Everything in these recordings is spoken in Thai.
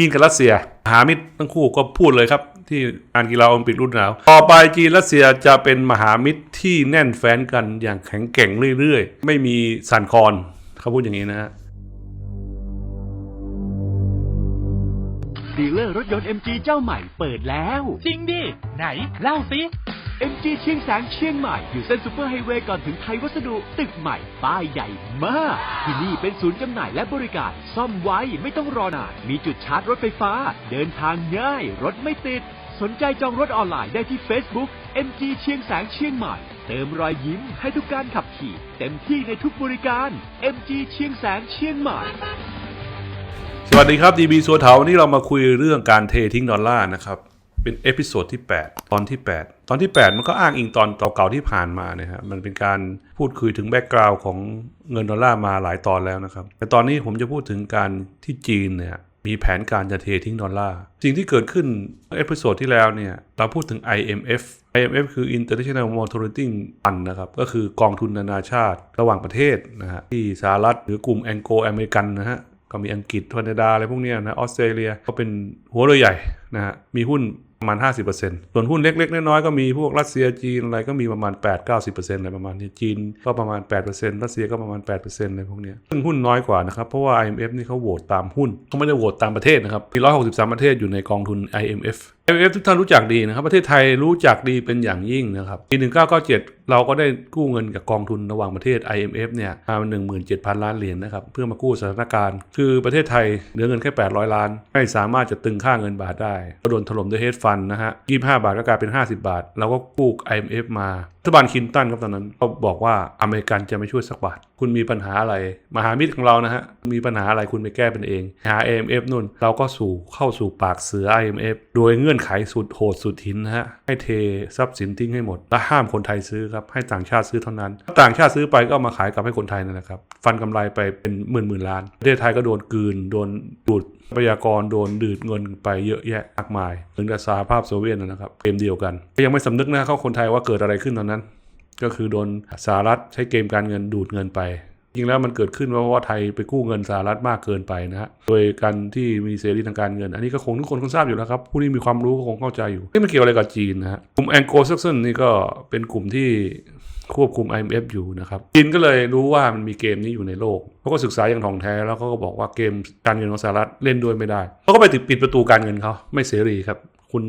จีนกับรัสเซียมหามิตรทั้งคู่ก็พูดเลยครับ ที่งานกีฬาโอลิมปิกรุ่นหนาว ต่อไปจีนรัสเซียจะเป็นมหามิตรที่แน่นแฟ้นกันอย่างแข็งแกร่งเรื่อยๆ ไม่มีสั่นคลอนเขาพูดอย่างนี้นะฮะดีลเลอร์รถยนต์ MG เจ้าใหม่เปิดแล้ว จริงดิ ไหน เล่าสิ MG เชียงแสงเชียงใหม่ อยู่เส้นซูเปอร์ไฮเวย์ก่อนถึงไทยวัสดุ ตึกใหม่ ป้ายใหญ่มาก ที่นี่เป็นศูนย์จำหน่ายและบริการ ซ่อมไว้ไม่ต้องรอนาน มีจุดชาร์จรถไฟฟ้า เดินทางง่าย รถไม่ติด สนใจจองรถออนไลน์ได้ที่ Facebook MG เชียงแสงเชียงใหม่ เติมรอยยิ้มให้ทุกการขับขี่ เต็มที่ในทุกบริการ MG เชียงแสงเชียงใหม่สวัสดีครับดีบีสัวเถาวันนี้เรามาคุยเรื่องการเททิ้งดอลลาร์นะครับ เป็นเอพิโซดที่ 8 ตอนที่ 8 ตอนที่ 8 มันก็อ้างอิงตอนเก่าๆที่ผ่านมาเนี่ยฮะมันเป็นการพูดคุยถึงแบ็กกราวน์ของเงินดอลลาร์มาหลายตอนแล้วนะครับ แต่ตอนนี้ผมจะพูดถึงการที่จีนเนี่ยมีแผนการจะเททิ้งดอลลาร์สิ่งที่เกิดขึ้นเอพิโซดที่แล้วเนี่ยเราพูดถึง IMF IMF คือ International Monetary Fund นะครับ ก็คือกองทุนนานาชาติระหว่างประเทศนะฮะที่สหรัฐหรือกลุ่มแองโกลอเมริกันนะฮะก็มีอังกฤษแคนาดาอะไรพวกเนี้ยนะออสเตรเลียก็เป็นหัวเรือใหญ่นะฮะมีหุ้น ประมาณ 50%ส่วนหุ้นเล็ก ๆ น้อยๆก็มีพวกรัสเซียจีนอะไรก็มีประมาณ 8-90%อะไรประมาณนี้จีนก็ประมาณ 8%รัสเซียก็ประมาณ 8%อะไรพวกนี้ซึ่งหุ้นน้อยกว่านะครับเพราะว่า IMF นี่เขาโหวตตามหุ้นเขาไม่ได้โหวตตามประเทศนะครับมี163 ประเทศอยู่ในกองทุน IMF IMF ทุกท่านรู้จักดีนะครับ ประเทศไทยรู้จักดีเป็นอย่างยิ่งนะครับปี 1997 เราก็ได้กู้เงินกับกองทุนระหว่างประเทศ IMF เนี่ยมา17,000 ล้านเหรียญนะครับ เพื่อมากู้สถานการณ์ คือประเทศไทยเหลือเงินแค่ 800 ล้าน ไม่สามารถจะตึงค่าเงินบาทได้ก็โดนถล่มด้วยเฮดฟันนะฮะ 25 บาทก็กลายเป็น 50 บาท เราก็กู้ IMF มารัฐบาลคินตันครับตอนนั้นก็บอกว่าอเมริกันจะไม่ช่วยสักบาทคุณมีปัญหาอะไร มหามิตรของเรานะฮะ มีปัญหาอะไรคุณไปแก้เป็นเอง หา IMF นู่น เราก็สู่เข้าสู่ปากเสือ IMF โดยเงื่อนไขสุดโหดสุดหินนะฮะ ให้เททรัพย์สินทิ้งให้หมด และห้ามคนไทยซื้อครับ ให้ต่างชาติซื้อเท่านั้น ต่างชาติซื้อไปก็มาขายกลับให้คนไทยนั่นแหละครับ ฟันกำไรไปเป็นหมื่นหมื่นล้าน ประเทศไทยก็โดนกืน โดนดูดทรัพยากรโดนดืดเงินไปเยอะแยะมากมายเหมือนกับสหภาพโซเวียตนะครับ เกมเดียวกันก็ยังไม่สำนึกนะเขาคนไทยว่าเกิดอะไรขึ้นตอนนั้น ก็คือโดนสหรัฐใช้เกมการเงินดูดเงินไปจริงแล้วมันเกิดขึ้นเพราะว่าไทยไปกู้เงินสหรัฐมากเกินไปนะฮะโดยการที่มีเสรีทางการเงิน อันนี้ก็คงทุกคนคงทราบอยู่แล้วครับ ผู้ที่มีความรู้ก็คงเข้าใจอยู่นี่มันเกี่ยวอะไรกับจีนนะฮะกลุ่มแองโกล a ซ o นนี่ก็เป็นกลุ่มที่ควบคุม IMF อยู่นะครับจีนก็เลยรู้ว่ามันมีเกมนี้อยู่ในโลกเขาก็ศึกษาอย่างถ่องแท้แล้วเขาก็บอกว่าเกมการเงินของสหรัฐเล่นด้วยไม่ได้เขาก็ไปติดปิดประตูการเงินเขาไม่เสรีครับ คุณ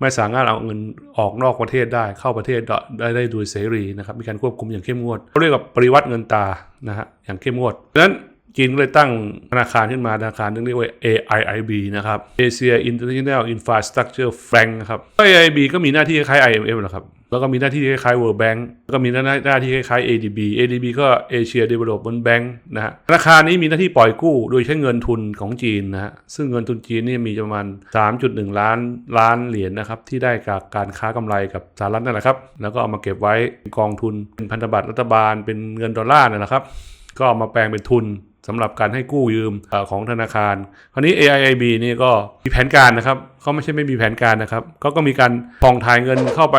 ไม่สามารถเอาเงินออกนอกประเทศได้เข้าประเทศได้ได้โดยเสรีนะครับมีการควบคุมอย่างเข้มงวดเขาเรียกว่าปริวัติเงินตานะฮะอย่างเข้มงวดดังนั้น จีนก็เลยตั้งธนาคารขึ้นมาธนาคารนึงเรียกว่า AIIB นะครับ Asia International Infrastructure Bank นะครับ AIIB ก็มีหน้าที่คล้าย IMF นะครับ แล้วก็มีหน้าที่คล้าย World Bank แล้วก็มีหน้าหน้าที่คล้าย ADB ADB ก็ Asia Development Bank นะฮะธนาคารนี้มีหน้าที่ปล่อยกู้โดยใช้เงินทุนของจีนนะฮะซึ่งเงินทุนจีนนี่มีประมาณ 3.1 ล้านล้านเหรียญนะครับที่ได้จากการค้ากำไรกับสหรัฐนั่นแหละครับแล้วก็เอามาเก็บไว้เป็นกองทุนเป็นพันธบัตรรัฐบาลเป็นเงินดอลลาร์นั่นแหละครับ ก็เอามาแปลงเป็นทุน สำหรับการให้กู้ยืมอของธนาคาร คราวนี้ AIIB นี่ก็มีแผนการนะครับเขาไม่ใช่ไม่มีแผนการนะครับเขาก็มีการปองถ่ายเงินเข้าไป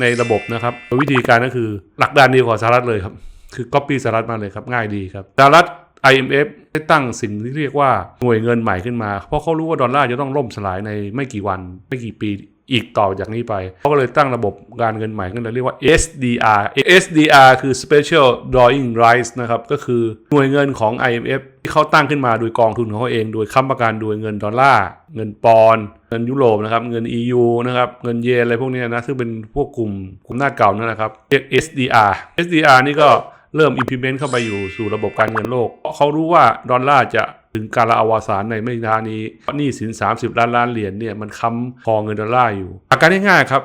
ในระบบนะครับ วิธีการก็คือหลักการเดียวกับสหรัฐเลยครับ คือ copy สหรัฐมาเลยครับง่ายดีครับสหรัฐ IMF ได้ตั้งสิ่งที่เรียกว่าหน่วยเงินใหม่ขึ้นมา เพราะเขารู้ว่าดอลลาร์จะต้องล่มสลายในไม่กี่วัน ไม่กี่ปี อีกต่อจากนี้ไปเขาก็เลยตั้งระบบการเงินใหม่ขึ้นมาเรียกว่า SDR SDR คือ Special Drawing Rights นะครับ ก็คือหน่วยเงินของ IMF ที่เขาตั้งขึ้นมาโดยกองทุนของเขาเอง โดยค้ำประกันโดยเงินดอลลาร์ เงินปอนด์เงินยุโรปนะครับ เงิน EU นะครับ เงินเยนอะไรพวกนี้นะ ซึ่งเป็นพวกกลุ่มกลุ่มหน้าเก่านั่นนะครับ เรียก SDR SDR นี่ก็เริ่ม implement เข้าไปอยู่สู่ระบบการเงินโลกเพราะเขารู้ว่าดอลลาร์จะ ถึงการละอวสานในไม่นานนี้หนี้สิน 30 ล้านล้านเหรียญเนี่ยมันค้ำพอเงินดอลลาร์อยู่อาการง่ายๆครับ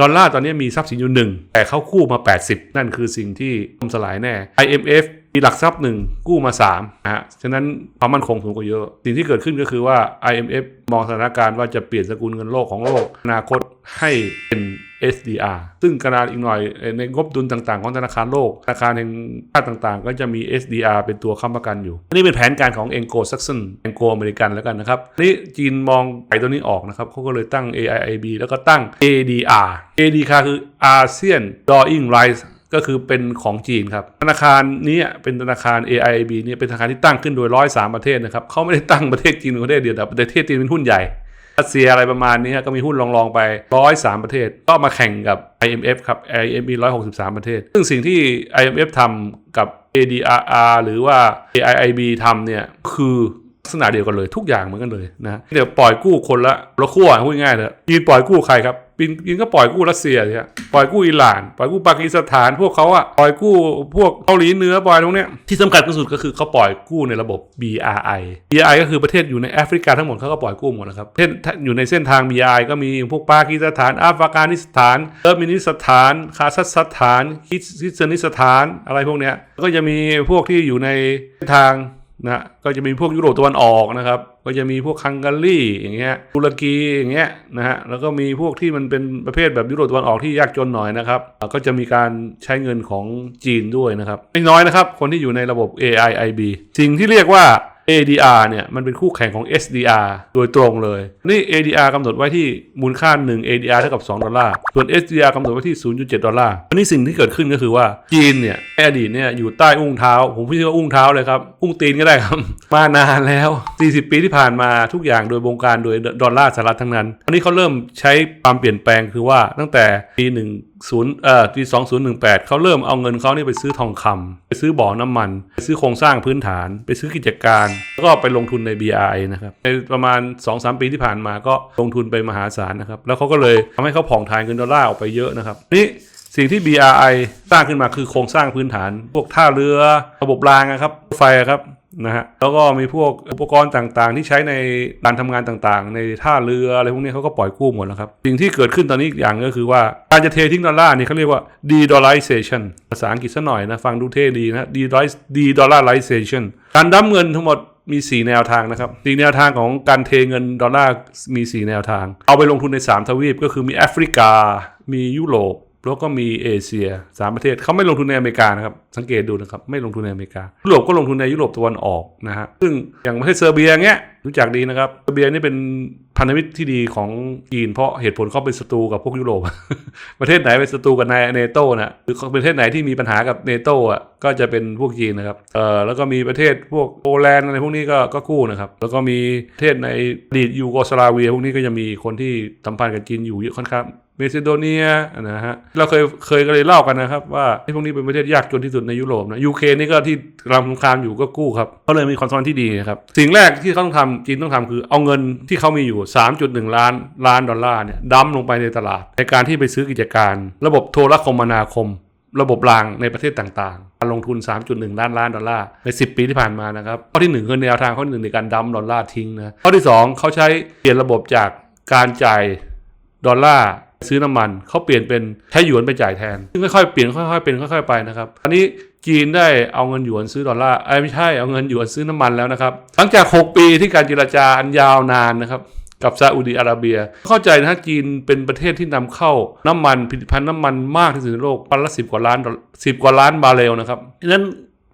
ดอลลาร์ตอนนี้มีทรัพย์สินอยู่หนึ่งแต่เขาคู่มา 80 นั่นคือสิ่งที่ล่มสลายแน่ IMF มีหลักทรัพย์หนึ่งกู้มา3นะฮะฉะนั้นความมั่นคงสูงกว่าเยอะ สิ่งที่เกิดขึ้นก็คือว่า IMF มองสถานการณ์ว่าจะเปลี่ยนสกุลเงินโลกของโลกอนาคตให้เป็น SDR ซึ่งขนาดอีกหน่อยในงบดุลต่างๆ ของธนาคารโลกธนาคารแห่งชาติต่างๆ ก็จะมี SDR เป็นตัวค้ำประกันอยู่นนี้เป็นแผนการของ Anglo Saxon Anglo American แล้วกันนะครับ นี่จีนมองไอ้ตัวนี้ออกนะครับเขาก็เลยตั้ง AIIB แล้วก็ตั้ง ADR ADR คือ ASEAN Drawing Rights ก็คือเป็นของจีนครับธนาคารนี้เป็นธนาคาร AIB เนี่ยเป็นธนาคารที่ตั้งขึ้นโดยร้อยสามประเทศนะครับเขาไม่ได้ตั้งประเทศจีนประเทศเดียวแต่ประเทศจีนเป็นหุ้นใหญ่รัสเซียอะไรประมาณนี้ก็มีหุ้นรองๆไป103ประเทศ ก็มาแข่งกับ IMF ครับ IMF มี163ประเทศ ซึ่งสิ่งที่ IMF ทำกับ ADRR หรือว่า AIIB ทำเนี่ยคือ ลักษณะเดียวกันเลยทุกอย่างเหมือนกันเลยนะเดี๋ยวปล่อยกู้คนละละขั้วพูดง่ายเถอะจีนปล่อยกู้ใครครับจีนจีนก็ปล่อยกู้รัสเซียเนี่ยปล่อยกู้อิหร่าน ปล่อยกู้ปากีสถาน พวกเขาอะปล่อยกู้พวกเกาหลีเหนือปล่อยตรงเนี้ยที่สำคัญที่สุดก็คือเขาปล่อยกู้ในระบบ BRI BRI ก็คือประเทศอยู่ในแอฟริกาทั้งหมดเขาก็ปล่อยกู้หมดนะครับประเทศอยู่ในเส้นทาง BRI ก็มีพวกปากีสถานอัฟกานิสถานเติร์มินิสถานคาซัคสถานคิซิสนิสถานอะไรพวกเนี้ยก็จะมีพวกที่อยู่ในเส้นทาง นะก็จะมีพวกยุโรปตะวันออกนะครับ ก็จะมีพวกฮังการีอย่างเงี้ยตุรกีอย่างเงี้ยนะฮะแล้วก็มีพวกที่มันเป็นประเภทแบบยุโรปตะวันออกที่ยากจนหน่อยนะครับ ก็จะมีการใช้เงินของจีนด้วยนะครับไม่น้อยนะครับ คนที่อยู่ในระบบ AIIB สิ่งที่เรียกว่า ADR เนี่ยมันเป็นคู่แข่งของ SDR โดยตรงเลย นี่ ADR กำหนดไว้ที่มูลค่า 1 ADR เท่ากับ 2 ดอลลาร์ ส่วน SDR กำหนดไว้ที่ 0.7 ดอลลาร์ อันนี้สิ่งที่เกิดขึ้นก็คือว่าจีนเนี่ยในอดีตเนี่ยอยู่ใต้อุ้งเท้า ผมพูดว่าอุ้งเท้าเลยครับ อุ้งตีนก็ได้ครับ มานานแล้ว 40 ปีที่ผ่านมาทุกอย่างโดยบงการโดยดอลลาร์สหรัฐทั้งนั้นตอนนี้เขาเริ่มใช้ความเปลี่ยนแปลงคือว่าตั้งแต่ปีหนึ่งศูนย์เอ่อปีสองศูนย์หนึ่งแปดเขาเริ่มเอาเงินเขานี่ไปซื้อทองคำไปซื้อบ่อน้ำมัน ไปซื้อโครงสร้างพื้นฐาน ไปซื้อกิจการ แล้วก็ไปลงทุนใน BRI นะครับ ในประมาณ 2-3 ปีที่ผ่านมาก็ลงทุนไปมหาศาลนะครับ แล้วเขาก็เลยทำให้เขาผ่องถ่ายเงินดอลลาร์ออกไปเยอะนะครับ นี่สิ่งที่ BRI สร้างขึ้นมาคือโครงสร้างพื้นฐาน พวกท่าเรือ ระบบรางนะครับ รถไฟครับ นะฮะแล้วก็มีพวกอุปกรณ์ต่างๆ ที่ใช้ในการทำงานต่างๆ ในท่าเรืออะไรพวกนี้เขาก็ปล่อยกู้หมดแล้วครับ สิ่งที่เกิดขึ้นตอนนี้อีกอย่างก็คือว่าการจะเททิ้งดอลลาร์นี่เขาเรียกว่า de-dollarization ภาษาอังกฤษซะหน่อยนะฟังดูเท่ดีนะ de-dollarization การดั้มเงินทั้งหมดมี 4 แนวทางนะครับสี่แนวทางของการเทเงินดอลลาร์มี 4 แนวทาง เอาไปลงทุนใน 3 ทวีปก็คือมีแอฟริกา มียุโรป แล้วก็มีเอเชียสามประเทศเขาไม่ลงทุนในอเมริกานะครับ สังเกตดูนะครับ ไม่ลงทุนในอเมริกายุโรปก็ลงทุนในยุโรปตะวันออกนะฮะซึ่งอย่างประเทศเซอร์เบียเงี้ยรู้จักดีนะครับเซอร์เบียนี่เป็นพันธมิตรที่ดีของจีนเพราะเหตุผลเขาเป็นศัตรูกับพวกยุโรป ประเทศไหนเป็นศัตรูกับนายเนโตนะหรือประเทศไหนที่มีปัญหากับเนโตอะก็จะเป็นพวกจีนนะครับเอ่อแล้วก็มีประเทศพวกโปแลนด์อะไรพวกนี้ก็ก็กู้นะครับแล้วก็มีประเทศในอดีตยูโกสลาเวียพวกนี้ก็จะมีคนที่สัมพันธ์กับจีนอยู่เยอะค่อนข้าง เมซิโดเนียนะฮะเราเคยเคยก็เลยเล่ากันนะครับ ว่าไอ้พวกนี้เป็นประเทศยากจนที่สุดในยุโรปนะยูเคนี่ก็ที่กำลังสงครามอยู่ก็กู้ครับเขาเลยมีความสัมพันที่ดีครับ สิ่งแรกที่เขาต้องทำจีนต้องทำคือเอาเงินที่เขามีอยู่ 3.1 ล้านล้านดอลลาร์เนี่ยดั้มลงไปในตลาด ในการที่ไปซื้อกิจการ ระบบโทรคมนาคม ระบบรางในประเทศต่างๆการลงทุน 3.1 ล้านล้านดอลลาร์ใน 10 ปีที่ผ่านมานะครับข้อที่1คือแนวทางข้อที่หนึ่งในการดั้มดอลลาร์ทิ้งนะข้อที่ 2 เขาใช้เปลี่ยนระบบจากการจ่ายดอลลาร์ ซื้อน้ำมันเขาเปลี่ยนเป็นใช้หยวนไปจ่ายแทน ซึ่งค่อยๆเปลี่ยนค่อยๆเป็นค่อยๆไปนะครับอันนี้จีนได้เอาเงินหยวนซื้อดอลลาร์เอ้ไม่ใช่เอาเงินหยวนซื้อน้ำมันแล้วนะครับ หลังจาก 6 ปีที่การเจรจาอันยาวนานนะครับกับซาอุดีอาระเบีย เข้าใจนะจีนเป็นประเทศที่นำเข้าน้ำมันผลิตภัณฑ์น้ำมันมากที่สุดในโลกปันละสิบกว่าล้านสิบกว่าล้านบาร์เรลนะครับดังนั้น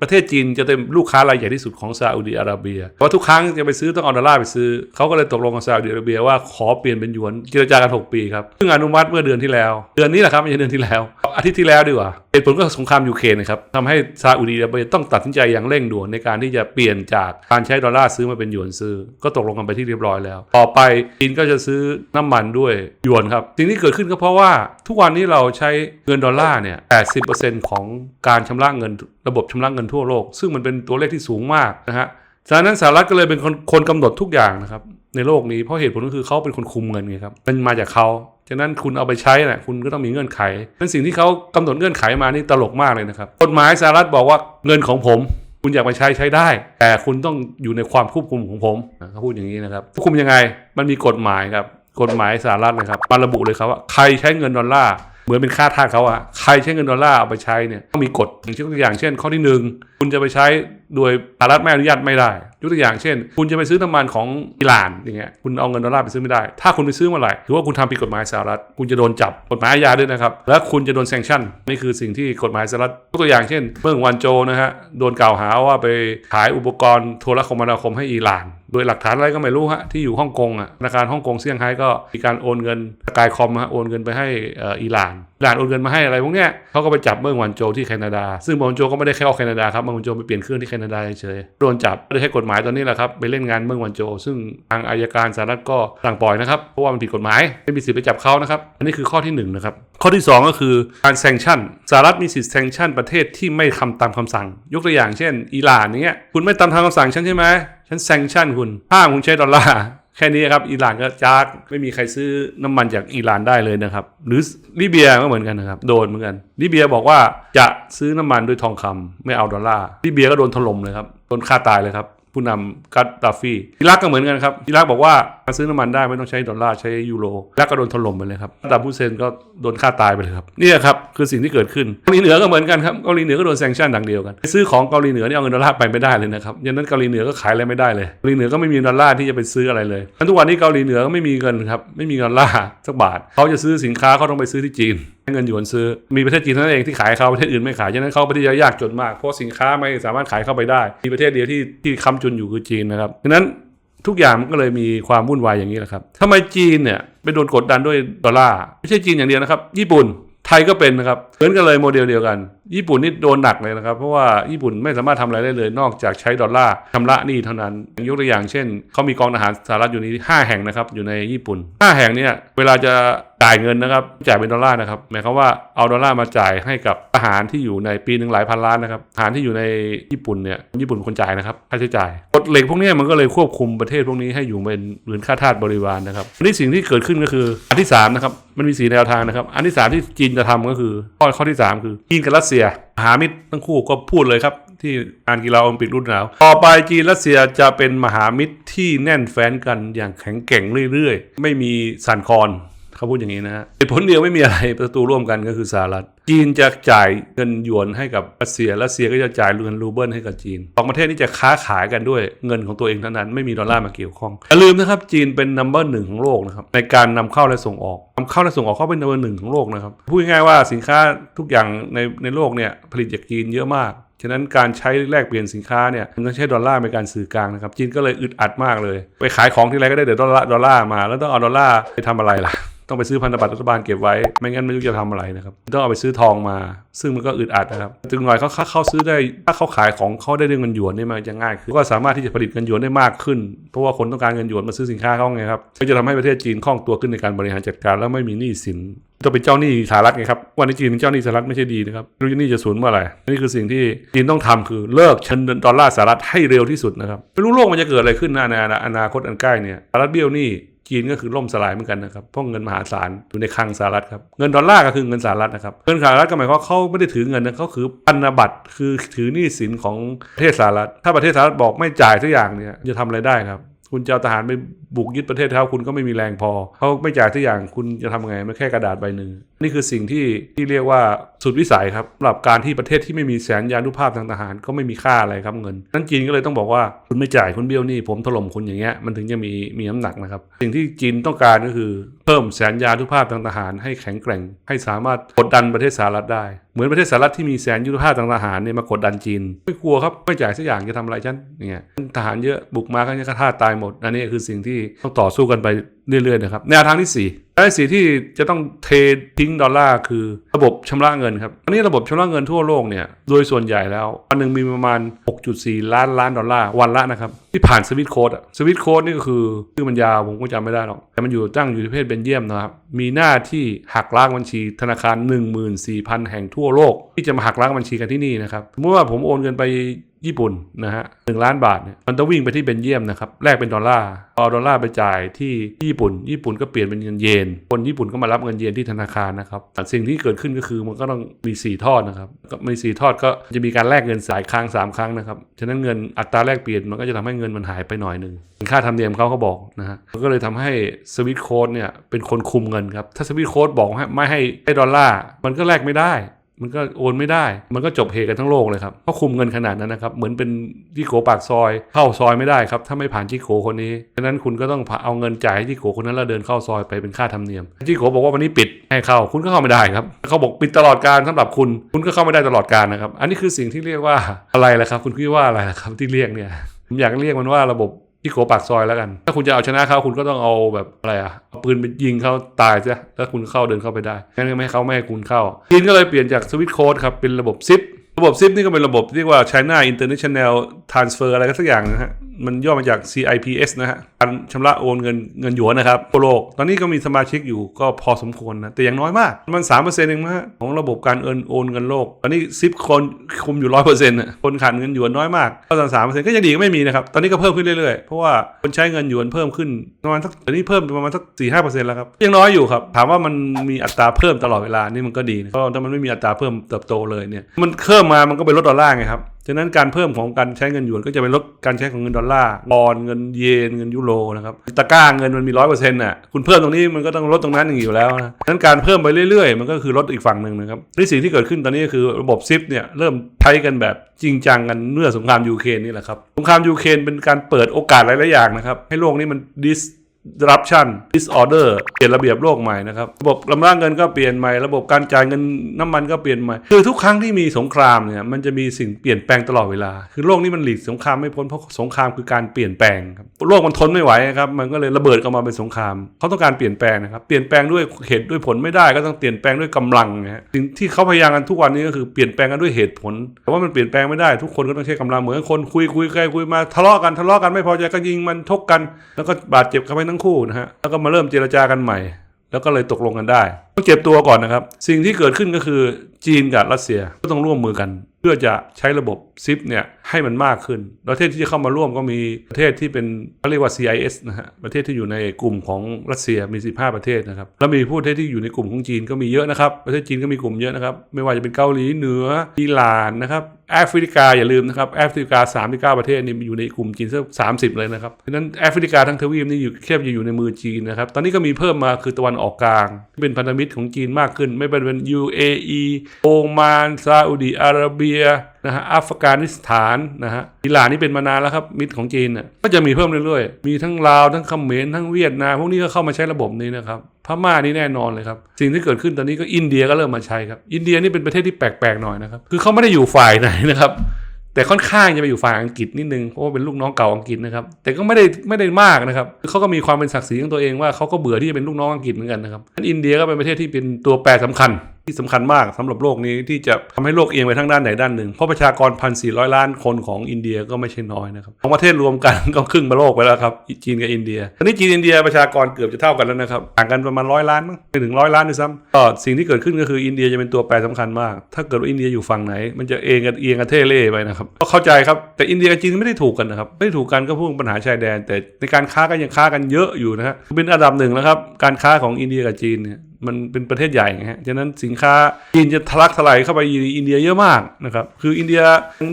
ประเทศจีนจะเป็นลูกค้ารายใหญ่ที่สุดของซาอุดีอาระเบีย เพราะทุกครั้งจะไปซื้อต้องเอาดอลลาร์ไปซื้อ เขาก็เลยตกลงกับซาอุดีอาระเบียว่าขอเปลี่ยนเป็นหยวนเจรจากัน 6 ปีครับซึ่งอนุมัติเมื่อเดือนที่แล้ว เดือนนี้แหละครับไม่ใช่เดือนที่แล้ว อาทิตย์ที่แล้วดีกว่าเหตุผลก็สงครามยูเครนนะครับทำให้ซาอุดีอาระเบียต้องตัดสินใจอย่างเร่งด่วนในการที่จะเปลี่ยนจากการใช้ดอลลาร์ซื้อมาเป็นหยวนซื้อ ก็ตกลงกันไปที่เรียบร้อยแล้ว ต่อไปจีนก็จะซื้อน้ำมันด้วยหยวนครับสิ่งที่เกิดขึ้นก็เพราะว่าทุกวันนี้เราใช้เงินดอลลาร์เนี่ย80%ของการชำระเงินระบบชำระเงินทั่วโลก ซึ่งมันเป็นตัวเลขที่สูงมากนะฮะฉะนั้นสหรัฐก็เลยเป็นคนคนกำหนดทุกอย่างนะครับในโลกนี้เพราะเหตุผลก็คือเขาเป็นคนคุมเงินไงครับมันมาจากเขาฉะนั้นคุณเอาไปใช้นะ่ะคุณก็ต้องมีเงื่อนไขนั้นสิ่งที่เขากำหนดเงื่อนไขมานี่ตลกมากเลยนะครับกฎหมายสหรัฐบอกว่าเงินของผม คุณอยากไปใช้ใช้ได้ แต่คุณต้องอยู่ในความควบคุมของผมเขาพูดอย่างนี้นะครับควบคุมยังไงมันมีกฎหมายครับกฎหมายสหรัฐนะครับมาระบุเลยครับว่าใครใช้เงินดอลลาร์ เหมือนเป็นค่าทาสเขาอะใครใช้เงินดอลลาร์เอาไปใช้เนี่ยต้องมีกฎอย่างเช่นตัวอย่างเช่น ข้อที่หนึ่ง คุณจะไปใช้โดยสหรัฐไม่อนุญาตไม่ได้ยกตัวอย่างเช่น คุณจะไปซื้อน้ำมันของอิหร่านอย่างเงี้ยคุณเอาเงินดอลลาร์ไปซื้อไม่ได้ ถ้าคุณไปซื้อเมื่อไหร่ถือว่าคุณทำผิดกฎหมายสหรัฐ คุณจะโดนจับกฎหมายอาญาด้วยนะครับและคุณจะโดนแซงชั่นนี่คือสิ่งที่กฎหมายสหรัฐยกตัวอย่างเช่นเมื่อวันโจนะฮะโดนกล่าวหาว่าไปขายอุปกรณ์โทรคมนาคมให้อิหร่าน โดยหลักฐานอะไรก็ไม่รู้ฮะที่อยู่ฮ่องกงอะธนาคารฮ่องกงเซี่ยงไฮ้ก็มีการโอนเงินสกายคอมฮะโอนเงินไปให้อิหร่านอิหร่านโอนเงินมาให้อะไรพวกเนี้ยเขาก็ไปจับเมื่อวันโจที่แคนาดา ซึ่งเมื่อวันโจก็ไม่ได้แค่ออกแคนาดาครับมื่อวันโจไปเปลี่ยนเครื่องที่แคนาดาเฉยๆโดนจับโดยใช้กฎหมายตอนนี้แหละครับไปเล่นงานเมื่อวันโจ ซึ่งทางอายการสหรัฐก็สั่งปล่อยนะครับเพราะว่ามันผิดกฎหมายไม่มีสิทธิ์ไปจับเขานะครับอันนี้คือข้อที่หนึ่งนะครับข้อที่สองก็คือการแซงชั่นสหรัฐมีสิทธิ์แซงชั่นประเทศที่ไม่ทำตามคำสั่ง ยกตัวอย่างเช่น อิหร่านเนี้ยคุณไม่ตามทางคำสั่งฉันใช่ไหมฉันแซงชั่นคุณห้ามคุณใช้ดอลลาร์ แค่นี้ครับอิหร่านก็จากไม่มีใครซื้อน้ำมันจากอิหร่านได้เลยนะครับ หรือลิเบียก็เหมือนกันนะครับ โดนเหมือนกันลิเบียบอกว่าจะซื้อน้ำมันด้วยทองคำไม่เอาดอลลาร์ลิเบียก็โดนถล่มเลยครับโดนฆ่าตายเลยครับ ผู้นำกัดดาฟีอิรักก็เหมือนกันครับอิรักบอกว่ามาซื้อน้ำมันได้ไม่ต้องใช้ดอลลาร์ใช้ยูโรอิรักก็โดนถล่มไปเลยครับกัดดาฟูเซนก็โดนฆ่าตายไปเลยครับนี่ครับคือสิ่งที่เกิดขึ้นเกาหลีเหนือก็เหมือนกันครับเกาหลีเหนือก็โดนแซงชั่นดังเดียวกันซื้อของเกาหลีเหนือนี่เอาเงินดอลลาร์ไปไม่ได้เลยนะครับยันนั้นเกาหลีเหนือก็ขายอะไรไม่ได้เลยเกาหลีเหนือก็ไม่มีดอลลาร์ที่จะไปซื้ออะไรเลยงั้นทุกวันนี้เกาหลีเหนือก็ไม่มีเงินครับไม่มีดอลลาร์สักบาทเขาจะซื้อสินค้าเขาต้องไปซื้อที่จีนเงินหยวนซื้อ มีประเทศจีนเท่านั้นเองที่ขายเขาประเทศอื่นไม่ขาย ฉะนั้นเขาประเทศยากจนมาก เพราะสินค้าไม่สามารถขายเข้าไปได้ มีประเทศเดียวที่ที่ค้ำจุนอยู่คือจีนนะครับ ฉะนั้นทุกอย่างมันก็เลยมีความวุ่นวายอย่างนี้แหละครับทำไมจีนเนี่ยไปโดนกดดันด้วยดอลลาร์ ไม่ใช่จีนอย่างเดียวนะครับ ญี่ปุ่น ไทยก็เป็นนะครับ เหมือนกันเลยโมเดลเดียวกันญี่ปุ่นนี่โดนหนักเลยนะครับ เพราะว่าญี่ปุ่นไม่สามารถทำอะไรได้เลย นอกจากใช้ดอลลาร์ชำระหนี้เท่านั้นยกตัวอย่างเช่นเขามีกองทหารสหรัฐอยู่นี่ห้าแห่งนะครับอยู่ในญี่ปุ่นห้าแห่งเนี่ยเวลาจะจ่ายเงินนะครับจ่ายเป็นดอลลาร์นะครับหมายความว่าเอาดอลลาร์มาจ่ายให้กับทหารที่อยู่ในปีหนึ่งหลายพันล้านนะครับทหารที่อยู่ในญี่ปุ่นเนี่ยญี่ปุ่นเป็นคนจ่ายนะครับค่าใช้จ่ายกฎเหล็กพวกนี้มันก็เลยควบคุมประเทศพวกนี้ให้อยู่เป็นเหมือนค่าทาสบริวารนะครับอันนี้สิ่งที่เกิดขึ้นก็คืออันที่สามนะครับมันมีสีแนวทางนะครับ อันที่สามที่จีนจะทำก็คือข้อข้อที่สามคือจีนกับรัสเซียมหามิตรทั้งคู่ก็พูดเลยครับ ที่การกีฬาโอลิมปิกรุ่นหนาว ต่อไปจีนรัสเซียจะเป็นมหามิตรที่แน่นแฟ้นกันอย่างแข็งแกร่งเรื่อยๆ ไม่มีสั่นคลอน เขาพูดอย่างนี้นะฮะเหตุผลเดียวไม่มีอะไรประตูร่วมกันก็คือสหรัฐ จีนจะจ่ายเงินหยวนให้กับรัสเซียรัสเซียก็จะจ่ายเงินรูเบิลให้กับจีนสองประเทศนี้จะค้าขายกันด้วยเงินของตัวเองเท่านั้นไม่มีดอลลาร์มาเกี่ยวข้องอย่าลืมนะครับจีนเป็นนัมเบอร์หนึ่งของโลกนะครับในการนำเข้าและส่งออกนำเข้าและส่งออกเขาเป็นนัมเบอร์หนึ่งของโลกนะครับพูดง่ายๆว่าสินค้าทุกอย่างในในโลกเนี่ยผลิตจากจีนเยอะมากฉะนั้นการใช้แลกเปลี่ยนสินค้าเนี่ยมันต้องใช้ดอลลาร์ในการสื่อกลางนะครับจีนก็เลยอึดอัดมากเลย ไปขายของที่ไรก็ได้เดี๋ยวดอลลาร์ดอลลาร์มา แล้วต้องเอาดอลลาร์ไปทำอะไรล่ะ ต้องไปซื้อพันธบัตรรัฐบาลเก็บไว้ ไม่งั้นไม่รู้จะทำอะไรนะครับต้องเอาไปซื้อทองมา ซึ่งมันก็อึดอัดนะครับถึงหน่อยเขาเขาขาซื้อได้ถ้าเขาขายของเขาได้ด้วยเงินหยวนนี่มันจะง่ายคือก็สามารถที่จะผลิตเงินหยวนได้มากขึ้น เพราะว่าคนต้องการเงินหยวนมาซื้อสินค้าเขาไงครับก็จะทำให้ประเทศจีนคล่องตัวขึ้นในการบริหารจัดการแล้วไม่มีหนี้สินต้องเป็นเจ้าหนี้สหรัฐไงครับวันนี้จีนเป็นเจ้าหนี้สหรัฐไม่ใช่ดีนะครับรู้หนี้จะสูญเมื่อไหร่นี่คือสิ่งที่จีนต้องทำคือเลิกเชิญดอลลาร์สหรัฐให้เร็วที่สุดนะครับไม่รู้โลกมันจะเกิดอะไรขึ้นนะในอนาคตอันใกล้เนี่ยสหรัฐเบี้ยวหนี้ จีนก็คือล่มสลายเหมือนกันนะครับเพราะเงินมหาศาลอยู่ในคลังสหรัฐครับเงินดอลลาร์ก็คือเงินสหรัฐนะครับเงินสหรัฐก็หมายความว่าเขาไม่ได้ถือเงินนะเขาคือพันธบัตรคือถือหนี้สินของประเทศสหรัฐถ้าประเทศสหรัฐบอกไม่จ่ายสักอย่างเนี่ยจะทำอะไรได้ครับ คุณจะเอาทหารไปบุกยึดประเทศเขาคุณก็ไม่มีแรงพอเขาไม่จ่ายทุกอย่างคุณจะทำไงมันแค่กระดาษใบหนึ่งนี่คือสิ่งที่ที่เรียกว่าสุดวิสัยครับสำหรับการที่ประเทศที่ไม่มีแสนยานุภาพทางทหารก็ไม่มีค่าอะไรครับเงินนั้นจีนก็เลยต้องบอกว่าคุณไม่จ่ายคุณเบี้ยวนี้ผมถล่มคุณอย่างเงี้ยมันถึงจะมีมีน้ำหนักนะครับ สิ่งที่จีนต้องการก็คือ เพิ่มแสนยานุภาพทางทหารให้แข็งแกร่ง ให้สามารถกดดันประเทศสหรัฐได้ เหมือนประเทศสหรัฐที่มีแสนยุทธภาพทางทหารเนี่ยมากดดันจีน ไม่กลัวครับ ไม่จ่ายสักอย่างจะทำอะไรฉันเนี่ยทหารเยอะบุกมาก็จะฆ่าตายหมด อันนี้คือสิ่งที่ต้องต่อสู้กันไปเรื่อยๆนะครับแนวทางที่สี่แนวทางที่สี่ที่จะต้องเททิ้งดอลลาร์คือระบบชำระเงินครับอันนี้ระบบชำระเงินทั่วโลกเนี่ยโดยส่วนใหญ่แล้ววันหนึ่งมีประมาณ 6.4 ล้านล้านดอลลาร์วันละนะครับที่ผ่านสวิตโค้ดอะสวิตโค้ดนี่ก็คือชื่อมันยาวผมก็จำไม่ได้หรอก แต่มันอยู่ตั้งอยู่ที่ประเทศเบนเยียมนะครับมีหน้าที่หักล้างบัญชีธนาคาร 14,000 แห่งทั่วโลก ที่จะมาหักล้างบัญชีกันที่นี่นะครับสมมติว่าผมโอนเงินไป ญี่ปุ่นนะฮะหนึ่งล้านบาทเนี่ยมันต้องวิ่งไปที่เบนเยียมนะครับแลกเป็นดอลลาร์เอาดอลลาร์ไปจ่ายที่ญี่ปุ่น ญี่ปุ่นก็เปลี่ยนเป็นเงินเยน คนญี่ปุ่นก็มารับเงินเยนที่ธนาคารนะครับสิ่งที่เกิดขึ้นก็คือมันก็ต้องมีสี่ทอดนะครับก็มีสี่ทอดก็จะมีการแลกเงินสายครั้งสามครั้งนะครับฉะนั้นเงินอัตราแลกเปลี่ยนมันก็จะทำให้เงินมันหายไปหน่อยหนึ่งค่าธรรมเนียมเขาเขาบอกนะฮะมันก็เลยทำให้สวิตโค้ดเนี่ยเป็นคนคุมเงินครับถ้าสวิตโค้ดบอกให้ไม่ให้ให้ดอลลาร์มันก็แลกไม่ได้ มันก็โอนไม่ได้ มันก็จบเหตุกันทั้งโลกเลยครับเขาคุมเงินขนาดนั้นนะครับเหมือนเป็นจิโกปากซอย เข้าซอยไม่ได้ครับถ้าไม่ผ่านจิโกคนนี้ฉะนั้นคุณก็ต้องเอาเงินจ่ายให้จิโกคนนั้นแล้วเดินเข้าซอยไปเป็นค่าธรรมเนียมจิโกบอกว่าวันนี้ปิดให้เข้าคุณก็เข้าไม่ได้ครับเขาบอกปิดตลอดการสำหรับคุณ คุณก็เข้าไม่ได้ตลอดการนะครับ อันนี้คือสิ่งที่เรียกว่าอะไรล่ะครับ คุณคิดว่าอะไรล่ะครับที่เรียกเนี่ยผมอยากเรียกมันว่าระบบ ที่โกปากซอยแล้วกัน ถ้าคุณจะเอาชนะเขาคุณก็ต้องเอาแบบอะไรอะเอาปืนไปยิงเขาตายซะแล้วคุณเข้าเดินเข้าไปได้งั้นไม่ให้เขาไม่ให้คุณเข้าจีนก็เลยเปลี่ยนจากสวิตโค้ดครับเป็นระบบซิป ระบบซิปนี่ก็เป็นระบบที่เรียกว่า China International Transfer อะไรก็สักอย่างนะฮะ มันย่อมาจาก CIPS นะฮะ การชำระโอนเงินเงินหยวนนะครับทั่วโลก ตอนนี้ก็มีสมาชิกอยู่ก็พอสมควรนะ แต่ยังน้อยมาก มัน3%เองนะฮะ ของระบบการเอินโอนเงินโลก ตอนนี้ซิปคนคุมอยู่ 100%นะคนขาดเงินหยวนน้อยมากก็ตอนสามเปอร์เซ็นต์ก็ยังดีก็ไม่มีนะครับ ตอนนี้ก็เพิ่มขึ้นเรื่อยๆ เพราะว่าคนใช้เงินหยวนเพิ่มขึ้นประมาณสักตอนนี้เพิ่มประมาณสักสี่ห้าเปอร์เซ็นต์แล้วครับ ยังน้อยอยู่ครับ ถามว่ามันมีอัตราเพิ่มตลอดเวลานี่มันก็ดีนะเพราะถ้ามันไม่มีอัตราเพิ่มเติบโตเลยเนี่ยมันเพิ่มมามันก็ไปลดดอลลาร์ไงครับ ฉะนั้นการเพิ่มของการใช้เงินหยวนก็จะไปลดการใช้ของเงินดอลลาร์บอลเงินเยนเงินยูโรนะครับตะกร้าเงินมันมีร้อยเปอร์เซ็นต์น่ะคุณเพิ่มตรงนี้มันก็ต้องลดตรงนั้นอย่างอยู่แล้วนะฉะนั้นการเพิ่มไปเรื่อยๆ มันก็คือลดอีกฝั่งหนึ่งนะครับที่สิ่งที่เกิดขึ้นตอนนี้ก็คือระบบซิปเนี่ยเริ่มใช้กันแบบจริงจังกันเมื่อสงครามยูเครนนี่แหละครับสงครามยูเครนเป็นการเปิดโอกาสหลายๆอย่างนะครับให้โลกนี้มันดิส disruption disorder เปลี่ยนระเบียบโลกใหม่นะครับ ระบบลำร่างเงินก็เปลี่ยนใหม่ ระบบการจ่ายเงินน้ำมันก็เปลี่ยนใหม่ คือทุกครั้งที่มีสงครามเนี่ยมันจะมีสิ่งเปลี่ยนแปลงตลอดเวลา คือโลกนี้มันหลีกสงครามไม่พ้นเพราะสงครามคือการเปลี่ยนแปลงครับโลกมันทนไม่ไหวครับมันก็เลยระเบิดออกมาเป็นสงครามเขาต้องการเปลี่ยนแปลงนะครับเปลี่ยนแปลงด้วยเหตุด้วยผลไม่ได้ก็ต้องเปลี่ยนแปลงด้วยกำลังนะฮะสิ่งที่เขาพยายามกันทุกวันนี้ก็คือเปลี่ยนแปลงกันด้วยเหตุผลแต่ว่ามันเปลี่ยนแปลงไม่ได้ทุกคนก็ต้องใช้กำลังเหมือนคนคุยคุยใครคุยมาทะเลาะกันทะเลาะกันไม่พอใจก็ยิงมันทกกันแล้วก็บาดเจ็บกันไปทั้งคู่นะฮะแล้วก็มาเริ่มเจรจากันใหม่ แล้วก็เลยตกลงกันได้ ต้องเจ็บตัวก่อนนะครับ สิ่งที่เกิดขึ้นก็คือจีนกับรัสเซียก็ต้องร่วมมือกัน เพื่อจะใช้ระบบซิปเนี่ยให้มันมากขึ้น ประเทศที่จะเข้ามาร่วมก็มีประเทศที่เป็นเขาเรียกว่า CIS นะฮะประเทศที่อยู่ในกลุ่มของรัสเซียมี 15 ประเทศนะครับแล้วมีประเทศที่อยู่ในกลุ่มของจีนก็มีเยอะนะครับประเทศจีนก็มีกลุ่มเยอะนะครับไม่ว่าจะเป็นเกาหลีเหนืออิหร่านนะครับแอฟริกาอย่าลืมนะครับแอฟริกา39 ประเทศนี่อยู่ในกลุ่มจีนสัก30เลยนะครับเพราะฉะนั้นแอฟริกาทั้งทวีปนี่อยู่แคบจะอยู่ในมือจีนนะครับตอนนี้ก็มีเพิ่มมาคือตะวันออกกลาง ที่เป็นพันธมิตรของจีนมากขึ้น ไม่เป็นเป็น UAE โอมานซาอุดีอาระเบีย นะฮะอัฟกานิสถานนะฮะอิหร่านนี่เป็นมานานแล้วครับมิตรของจีนน่ะก็จะมีเพิ่มเรื่อยๆ มีทั้งลาวทั้งเขมรทั้งเวียดนามพวกนี้ก็เข้ามาใช้ระบบนี้นะครับพม่านี่แน่นอนเลยครับ สิ่งที่เกิดขึ้นตอนนี้ก็อินเดียก็เริ่มมาใช้ครับ อินเดียนี่เป็นประเทศที่แปลกๆหน่อยนะครับคือเขาไม่ได้อยู่ฝ่ายไหนนะครับแต่ค่อนข้างจะไปอยู่ฝ่ายอังกฤษนิดนึงเพราะว่าเป็นลูกน้องเก่าอังกฤษนะครับ แต่ก็ไม่ได้ไม่ได้มากนะครับเขาก็มีความเป็นศักดิ์ศรีของตัวเองว่าเขาก็เบื่อที่จะเป็นลูกน้องอังกฤษเหมือนกันนะครับอินเดียก็เป็นประเทศที่เป็นตัวแปรสำคัญที่สำคัญมากสำหรับโลกนี้ที่จะทำให้โลกเอียงไปทั้งด้านไหนด้านหนึ่ง เพราะประชากรพันสี่ร้อยล้านคนของอินเดียก็ไม่ใช่น้อยนะครับของประเทศรวมกันก็ครึ่งมาโลกไปแล้วครับจีนกับอินเดียตอนนี้จีนอินเดียประชากรเกือบจะเท่ากันแล้วนะครับห่างกันประมาณร้อยล้านมั้งไม่ถึงร้อยล้านด้วยซ้ำก็สิ่งที่เกิดขึ้นก็คืออินเดียจะเป็นตัวแปรสำคัญมาก ถ้าเกิดว่าอินเดียอยู่ฝั่งไหน มันจะเองกันเอียงกันเท่เล่ไปนะครับก็เข้าใจครับแต่อินเดียกับจีนไม่ได้ถูกกันนะครับไม่ได้ถูกกันก็พวกปัญหาชายแดน แต่ในการค้าก็ยังค้ากันเยอะอยู่นะฮะเป็นอันดับหนึ่งแล้วครับการค้าของอินเดียกับจีนเนี่ย มันเป็นประเทศใหญ่ไงฮะ ฉะนั้นสินค้าจีนจะทะลักทลายเข้าไปอินเดียเยอะมากนะครับ คืออินเดีย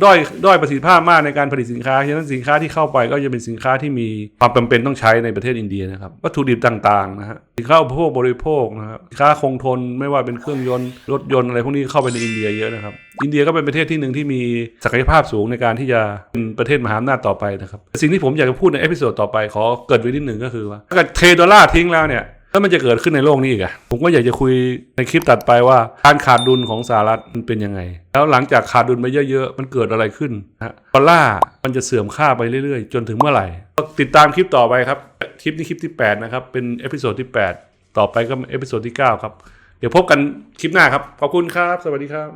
ด้อยด้อยประสิทธิภาพมากในการผลิตสินค้า ฉะนั้นสินค้าที่เข้าไปก็จะเป็นสินค้าที่มีความจำเป็นต้องใช้ในประเทศอินเดียนะครับ วัตถุดิบต่างๆนะฮะ สินค้าอุปโภคบริโภคนะครับสินค้าคงทนไม่ว่าเป็นเครื่องยนต์รถยนต์อะไรพวกนี้เข้าไปในอินเดียเยอะนะครับ อินเดียก็เป็นประเทศที่หนึ่งที่มีศักยภาพสูงในการที่จะเป็นประเทศมหาอำนาจต่อไปนะครับ สิ่งที่ผมอยากจะพูดในเอพิโซดต่อไปขอเกิดไว้นิดหนึ่งก็คือว่าถ้าเกิดเทดอลลาร์ทิ้งแล้วเนี่ย แล้วมันจะเกิดขึ้นในโลกนี้อีกอะผมก็อยากจะคุยในคลิปตัดไปว่าการขาดดุลของสหรัฐมันเป็นยังไง แล้วหลังจากขาดดุลไปเยอะๆ มันเกิดอะไรขึ้นฮะดอลลาร์มันจะเสื่อมค่าไปเรื่อยๆ จนถึงเมื่อไหร่ ก็ติดตามคลิปต่อไปครับ คลิปนี้คลิปที่ 8 นะครับ เป็นเอพิโซดที่ 8 ต่อไปก็เอพิโซดที่ 9 ครับ เดี๋ยวพบกันคลิปหน้าครับ ขอบคุณครับ สวัสดีครับ